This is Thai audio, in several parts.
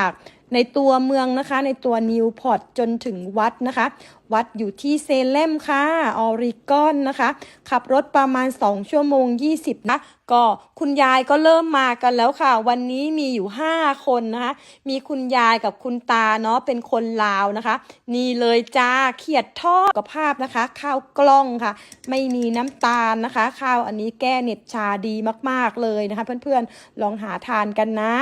จากในตัวเมืองนะคะ ในตัวนิวพอร์ตจนถึงวัดนะคะ วัดอยู่ที่เซเลมค่ะ ออริกอนนะคะ ขับรถประมาณ 2 ชั่วโมง 20 นะ ก็คุณยายก็เริ่มมากันแล้วค่ะ วันนี้มีอยู่ 5 คนนะคะ มีคุณยายกับคุณตาเนาะเป็นคนลาวนะคะ นี่เลยจ้าเขียดทอดกับภาพนะคะ ข้าวกล้องค่ะ ไม่มีน้ำตาลนะคะ ข้าวอันนี้แก้เน็ตชาดีมาก ๆ เลยนะคะ เพื่อนๆลองหาทานกันนะ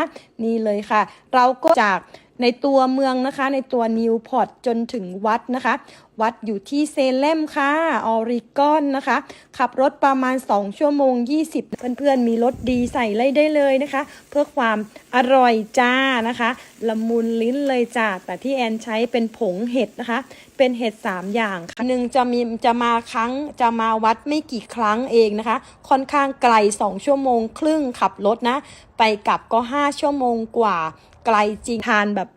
นี่เลยค่ะ เราก็จาก ในตัวเมืองนะคะ ในตัวนิวพอร์ตจนถึงวัดนะคะ วัดอยู่ที่เซเลมค่ะออริกอนนะคะ ขับรถประมาณ 2 ชั่วโมง 20 เพื่อนๆ มีรถดีใส่เลยได้เลยนะคะ เพื่อความอร่อยจ้านะคะ ละมุนลิ้นเลยจ้าแต่ที่แอนใช้เป็นผงเห็ดนะคะ เป็นเห็ด 3 อย่างค่ะหนึ่งจะมีจะมาครั้งจะมาวัดไม่กี่ครั้งเองนะคะ ค่อนข้างไกล 2 ชั่วโมงครึ่งขับรถนะ ไปกลับก็ 5 ชั่วโมงกว่า ไกลจริงทานแบบ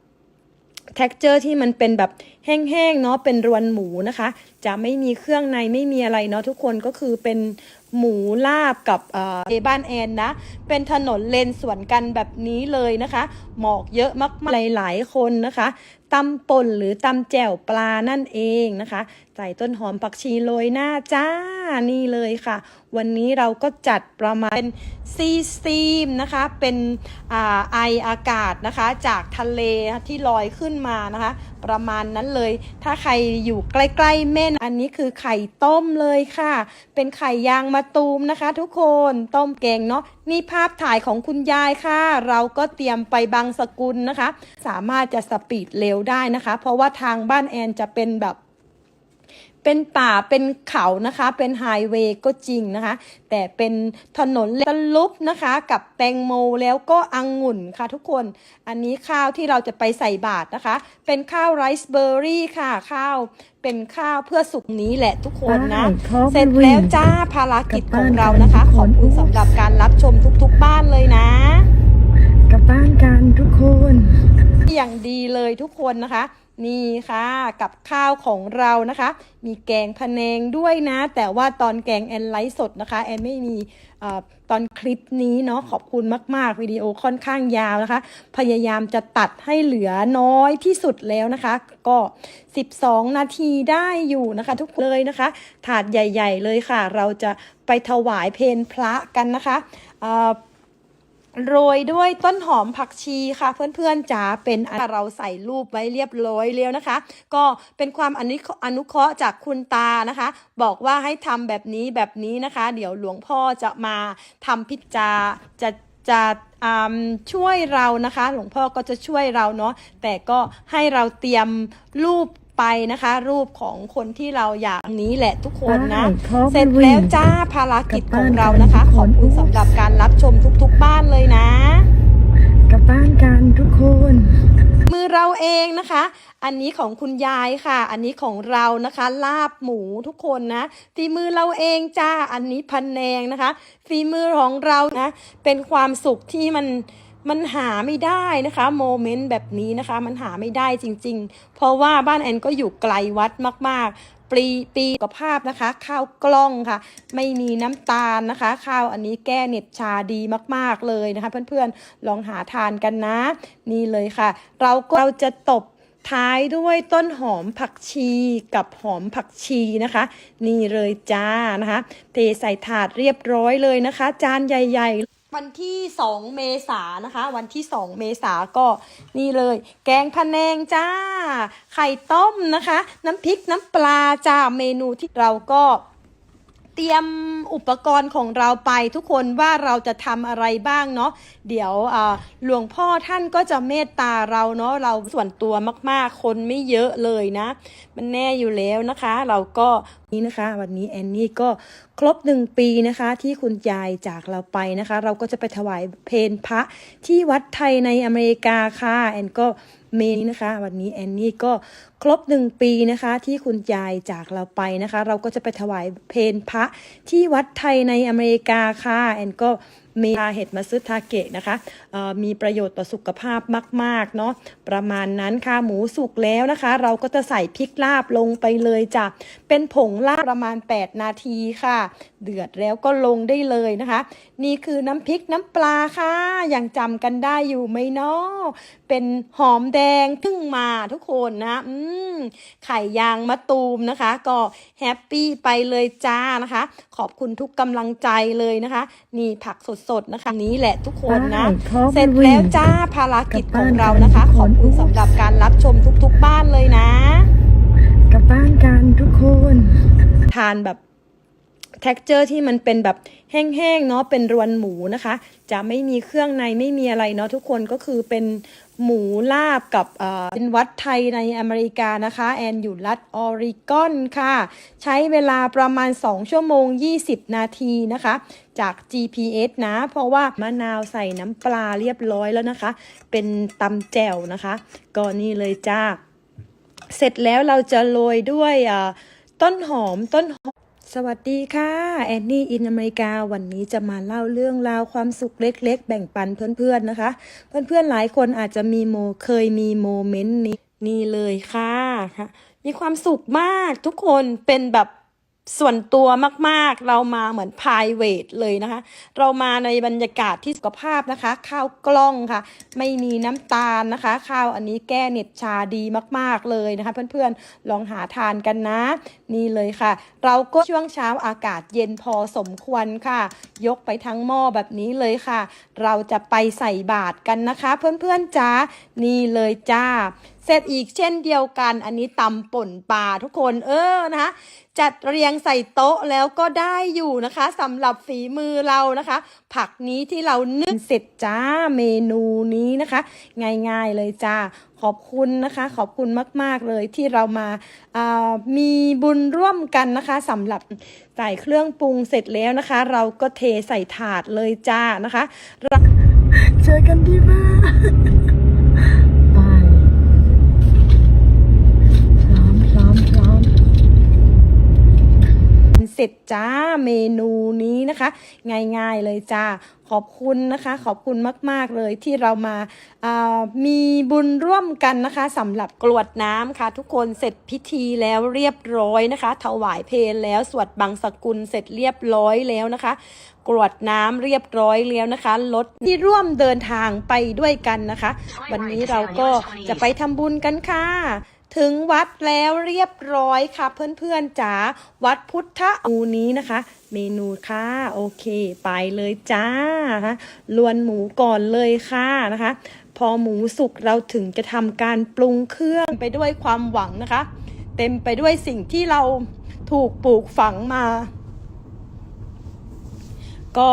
t e x t อร์ที่มันเป็นแบบแห้งๆเนาะเป็นรวนหมูนะคะ จะไม่มีเครื่องในไม่มีอะไรเนาะทุกคนก็คือเป็น หมูลาบกับเอเบ้านแอนนะ เป็นถนนเลนสวนกันแบบนี้เลยนะคะ หมอกเยอะมากๆหลายๆคนนะคะตำป่นหรือตำแจ่วปลานั่นเองนะคะ ใส่ต้นหอมผักชีโรยหน้าจ้านี่เลยค่ะ วันนี้เราก็จัดประมาณเป็นซีสตีมนะคะ เป็นอไออากาศนะคะ จากทะเลที่ลอยขึ้นมานะคะ ประมาณนั้นเลย ถ้าใครอยู่ใกล้ๆเม่นอันนี้คือไข่ต้มเลยค่ะ เป็นไข่ยางมะตูมนะคะ ทุกคนต้มแกงเนาะนี่ภาพถ่ายของคุณยายค่ะ เราก็เตรียมไปบางสกุลนะคะ สามารถจะสปีดเร็วได้นะคะ เพราะว่าทางบ้านแอนจะเป็นแบบ เป็นป่าเป็นเขานะคะ เป็นไฮเวย์ก็จริงนะคะ แต่เป็นถนนตะลุบนะคะ กับแตงโมแล้วก็องุ่นค่ะทุกคน อันนี้ข้าวที่เราจะไปใส่บาตรนะคะ เป็นข้าวไรซ์เบอร์รี่ค่ะข้าวเป็นข้าวเพื่อสุกนี้แหละทุกคนนะใช่เสร็จแล้วจ้าภารกิจของเรานะคะ ขอบคุณสำหรับการรับชมทุกๆบ้านเลยนะ กลับบ้านกันทุกคน อย่างดีเลยทุกคนนะคะนี่ค่ะกับข้าวของเรานะคะ มีแกงพะแนงด้วยนะ แต่ว่าตอนแกงแอนไลฟ์สดนะคะ แอนไม่มีอตอนคลิปนี้เนาะขอบคุณมาก ๆ วิดีโอค่อนข้างยาวนะคะ พยายามจะตัดให้เหลือน้อยที่สุดแล้วนะคะ ก็ 12 นาทีได้อยู่นะคะ ทุกคนเลยนะคะ ถาดใหญ่ ๆ เลยค่ะ เราจะไปถวายเพลพระกันนะคะ โรยด้วยต้นหอมผักชีค่ะ เพื่อนๆจ๋าเป็นเราใส่รูปไว้เรียบร้อยแล้วนะคะ ก็เป็นความอนุเคราะห์อนเคราะห์จากคุณตานะคะ บอกว่าให้ทำแบบนี้แบบนี้นะคะ เดี๋ยวหลวงพ่อจะมาทำพิจาจะจะช่วยเรานะคะ หลวงพ่อก็จะช่วยเราเนาะแต่ก็ให้เราเตรียมรูป ไปนะคะ รูปของคนที่เราอยากนี้แหละทุกคนนะใช่ครบเสร็จแล้วจ้าภารกิจของเรานะคะกลับขบ้าอนบกันคุณสำหรับการรับชมทุกๆบ้านเลยนะ กลับบ้านกันทุกคน มือเราเองนะคะ อันนี้ของคุณยายค่ะ อันนี้ของเรานะคะ ลาบหมูทุกคนนะฝีมือเราเองจ้าอันนี้พันแนงนะคะฝีมือของเรานะ เป็นความสุขที่มัน มันหาไม่ได้นะคะโมเมนต์แบบนี้นะคะ มันหาไม่ได้จริง ๆ เพราะว่าบ้านแอนก็อยู่ไกลวัดมาก ๆ ปีปีสุขภาพนะคะ ข้าวกล้องค่ะ ไม่มีน้ำตาลนะคะ ข้าวอันนี้แก้เน็ตชาดีมากๆเลยนะคะ เพื่อนๆลองหาทานกันนะ นี่เลยค่ะ เราก็เราจะตบท้ายด้วยต้นหอมผักชีกับหอมผักชีนะคะ นี่เลยจ้านะคะ เทใส่ถาดเรียบร้อยเลยนะคะ จานใหญ่ ๆ วันที่ 2 เมษานะคะ วันที่ 2 เมษาก็นี่เลย แกงพะแนงจ้า ไข่ต้มนะคะ น้ำพริกน้ำปลาจ้าเมนูที่เราก็เตรียมอุปกรณ์ของเราไปทุกคนว่าเราจะทำอะไรบ้างเนาะเดี๋ยวหลวงพ่อท่านก็จะเมตตาเราเนาะเราส่วนตัวมากๆ คนไม่เยอะเลยนะ มันแน่อยู่แล้วนะคะ เราก็ นี้นะคะ วันนี้แอนนี่ก็ครบหนึ่งปีนะคะ ที่คุณยายจากเราไปนะคะ เราก็จะไปถวายเพลพระที่วัดไทยในอเมริกาค่ะแอนก็เมนี้นะคะ วันนี้แอนนี่ก็ครบหนึ่งปีนะคะ ที่คุณยายจากเราไปนะคะ เราก็จะไปถวายเพลพระที่วัดไทยในอเมริกาค่ะแอนก็ มทาเห็ดมาซึทาเกะนะคะมีประโยชน์ต่อสุขภาพมากๆเนาะประมาณนั้นค่ะหมูสุกแล้วนะคะ เราก็จะใส่พริกลาบลงไปเลยจ้ะเป็นผงลาบประมาณ 8 นาทีค่ะ เดือดแล้วก็ลงได้เลยนะคะ นี่คือน้ำพริกน้ำปลาค่ะยังจำกันได้อยู่ไหมเนาะเป็นหอมแดงพึ่งมาทุกคนนะอืมไข่ยางมะตูมนะคะ ก็แฮปปี้ไปเลยจ้านะคะ ขอบคุณทุกกำลังใจเลยนะคะ นี่ผักสดๆนะคะนี้แหละทุกคนนะได้พร้อมเสร็จวิ่งแล้วจ้าภารกิจของเรานะคะกลับขบ้าอนบกันคุณทุกคนสำหรับการรับชมทุกๆบ้านเลยนะ กลับบ้านกันทุกคน ทานแบบ t e x t อร์ที่มันเป็นแบบแห้งๆเนาะเป็นรวนหมูนะคะ จะไม่มีเครื่องในไม่มีอะไรเนาะทุกคนก็คือเป็นหมูลาบกับเป็นวัดไทยในอเมริกานะคะ แอนอยู่รัฐออริกอนค่ะ ใช้เวลาประมาณ 2 ชั่วโมง 20 นาทีนะคะ จาก GPS นะ เพราะว่ามะนาวใส่น้ำปลาเรียบร้อยแล้วนะคะ เป็นตำแจ่วนะคะก็นี่เลยจ้า เสร็จแล้วเราจะโรยด้วยต้นหอมต้นห สวัสดีค่ะ แอนนี่อินอเมริกาวันนี้จะมาเล่าเรื่องราวความสุขเล็ก ๆ แบ่งปันเพื่อนๆนะคะ เพื่อนๆหลายคนอาจจะมีโมเคยมีโมเมนต์นี้นี่เลยค่ะค่ะมีความสุขมากทุกคนเป็นแบบ ส่วนตัวมากๆ เรามาเหมือน p r i v a t เลยนะคะ เรามาในบรรยากาศที่สุขภาพนะคะ ข้าวกล้องค่ะ ไม่มีน้ำตาลนะคะ ข้าวอันนี้แก้เหน็บชาดีมากๆเลยนะคะ เพื่อนๆ ลองหาทานกันนะ นี่เลยค่ะ เราก็ช่วงเช้าอากาศเย็นพอสมควรค่ะ ยกไปทั้งหม้อแบบนี้เลยค่ะ เราจะไปใส่บาตรกันนะคะ เพื่อนๆจ้านี่เลยจ้าเสร็จอีกเช่นเดียวกัน อันนี้ตำป่นปลาทุกคนเออนะคะจัดเรียงใส่โต๊ะแล้วก็ได้อยู่นะคะสำหรับฝีมือเรานะคะ ผักนี้ที่เรานึ่งเสร็จจ้าเมนูนี้นะคะ ง่ายๆเลยจ้าขอบคุณนะคะ ขอบคุณมาก ๆเลยที่เรามาามีบุญร่วมกันนะคะสำหรับใส่เครื่องปรุงเสร็จแล้วนะคะ เราก็เทใส่ถาดเลยจ้านะคะเจอกันที่บ้านบายพร้อมพร้อมพร้อม เส ร็จจ้าเมนูนี้นะคะ ง่ายๆเลยจ้าขอบคุณนะคะ ขอบคุณมาก ๆ เลยที่เรามาามีบุญร่วมกันนะคะสำหรับกรวดน้ำค่ะ ทุกคนเสร็จพิธีแล้วเรียบร้อยนะคะ ถวายเพลแล้วสวดบังสกุลเสร็จเรียบร้อยแล้วนะคะ กรวดน้ำเรียบร้อยแล้วนะคะรถที่ร่วมเดินทางไปด้วยกันนะคะ วันนี้เราก็จะไปทำบุญกันค่ะ ถึงวัดแล้วเรียบร้อยค่ะ เพื่อนๆจ๋าวัดพุทธอูนี้นะคะ เมนูค่ะโอเค ไปเลยจ้านะคะลวนหมูก่อนเลยค่ะนะคะ พอหมูสุกเราถึงจะทำการปรุงเครื่องไปด้วยความหวังนะคะ เต็มไปด้วยสิ่งที่เราถูกปลูกฝังมา ก็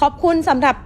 ขอบคุณสำหรับ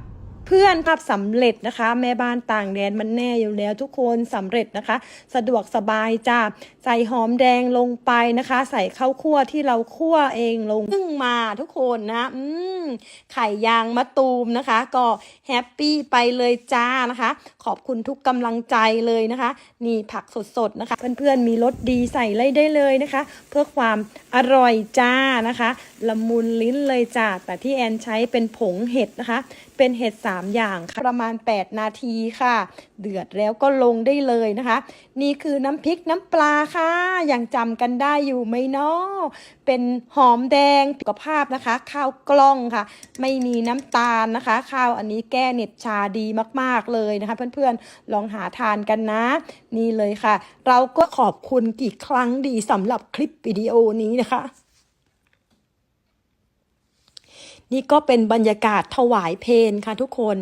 เพื่อนภาพสำเร็จนะคะ แม่บ้านต่างแดนมันแน่อยู่แล้วทุกคนสำเร็จนะคะ สะดวกสบายจ้าใส่หอมแดงลงไปนะคะ ใส่ข้าวคั่วที่เราคั่วเองลงนึ่งมาทุกคนนะอืมไข่ยางมะตูมนะคะ ก็แฮปปี้ไปเลยจ้านะคะ ขอบคุณทุกกำลังใจเลยนะคะ นี่ผักสดๆนะคะ เพื่อนๆมีรสดีใส่เลยได้เลยนะคะ เพื่อความอร่อยจ้านะคะละมุนลิ้นเลยจ้าแต่ที่แอนใช้เป็นผงเห็ดนะคะ เป็นเห็ดสา3 อย่างค่ะประมาณ 8 นาทีค่ะ เดือดแล้วก็ลงได้เลยนะคะ นี่คือน้ำพริกน้ำปลาค่ะยังจำกันได้อยู่ไหมเนาะเป็นหอมแดงสุขภาพนะคะ ข้าวกล้องค่ะ ไม่มีน้ำตาลนะคะ ข้าวอันนี้แก้เหน็บชาดีมากๆเลยนะคะ เพื่อนๆลองหาทานกันนะ นี่เลยค่ะ เราก็ขอบคุณกี่ครั้งดีสำหรับคลิปวิดีโอนี้นะคะ นี่ก็เป็นบรรยากาศถวายเพลค่ะทุกคน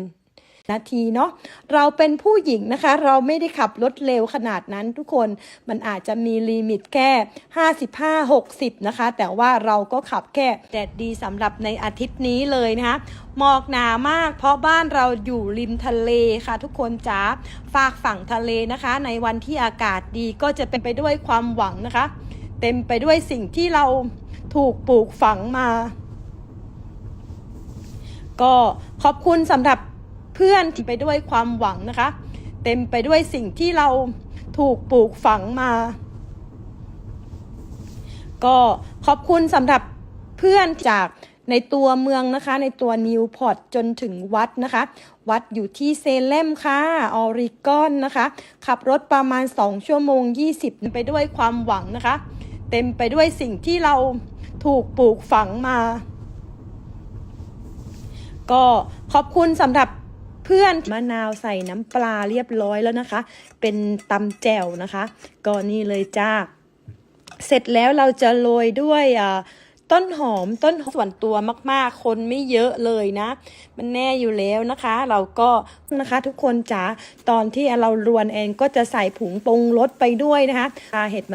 นาทีเนาะเราเป็นผู้หญิงนะคะ เราไม่ได้ขับรถเร็วขนาดนั้นทุกคนมันอาจจะมีลิมิตแค่ 55 60 นะคะ แต่ว่าเราก็ขับแค่แดดดีสำหรับในอาทิตย์นี้เลยนะคะหมอกหนามาก เพราะบ้านเราอยู่ริมทะเลค่ะ ทุกคนจ้าฝากฝั่งทะเลนะคะ ในวันที่อากาศดีก็จะเป็นไปด้วยความหวังนะคะ เต็มไปด้วยสิ่งที่เราถูกปลูกฝังมา ก็ขอบคุณสำหรับเพื่อนที่ไปด้วยความหวังนะคะ เต็มไปด้วยสิ่งที่เราถูกปลูกฝังมา ก็ขอบคุณสำหรับเพื่อนจากในตัวเมืองนะคะ ในตัวนิวพอร์ตจนถึงวัดนะคะ วัดอยู่ที่เซเลมค่ะ ออริกอนนะคะ ขับรถประมาณ 2 ชั่วโมง 20 ไปด้วยความหวังนะคะ เต็มไปด้วยสิ่งที่เราถูกปลูกฝังมา ก็ขอบคุณสำหรับเพื่อนมะนาวใส่น้ำปลาเรียบร้อยแล้วนะคะ เป็นตำแจ่วนะคะ ก็นี่เลยจ้า เสร็จแล้วเราจะโรยด้วยต้นหอมต้นหอมส่วนตัวมากๆ คนไม่เยอะเลยนะ มันแน่อยู่แล้วนะคะ เราก็นะคะทุกคนจ๋าตอนที่เรารวนเองก็จะใส่ผงปรุงรสไปด้วยนะคะพาเห็ดมา